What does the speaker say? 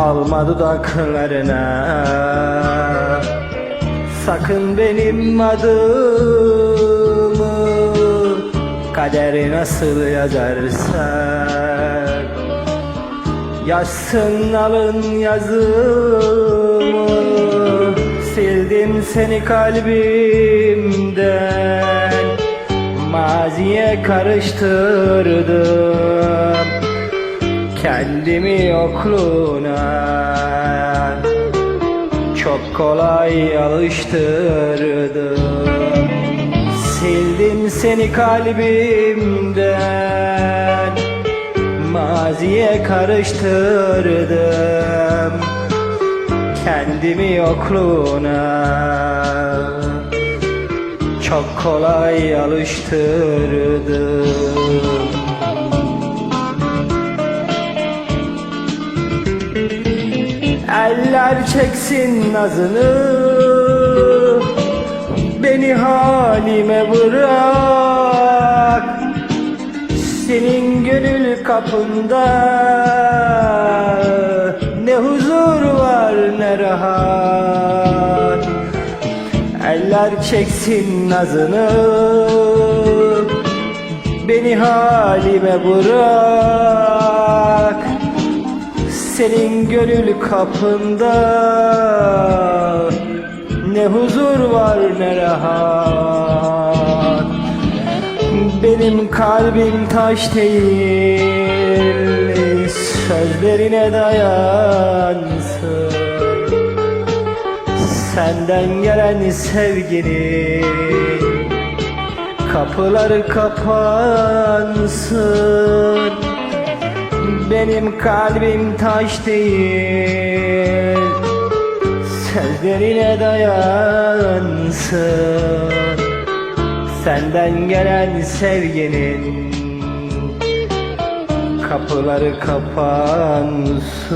Dokunma dudaklarına Sakın benim adımı Kaderi nasıl yazarsak Yazsın alın yazımı. Sildim seni kalbimden. Maziye karıştırdım Kendimi yokluğuna Çok kolay alıştırdım. Sildim seni kalbimden Maziye karıştırdım. Kendimi yokluğuna Çok kolay alıştırdım Eller çeksin nazını Beni halime bırak. Senin gönül kapında Ne huzur var ne rahat. Eller çeksin nazını Beni halime bırak senin gönül kapında Ne huzur var ne rahat. Benim kalbim taş değil Sözlerine dayansın. Senden gelen sevginin Kapıları kapansın benim kalbim taş değil. Sözlerine dayansın. Senden gelen sevginin Kapıları kapansın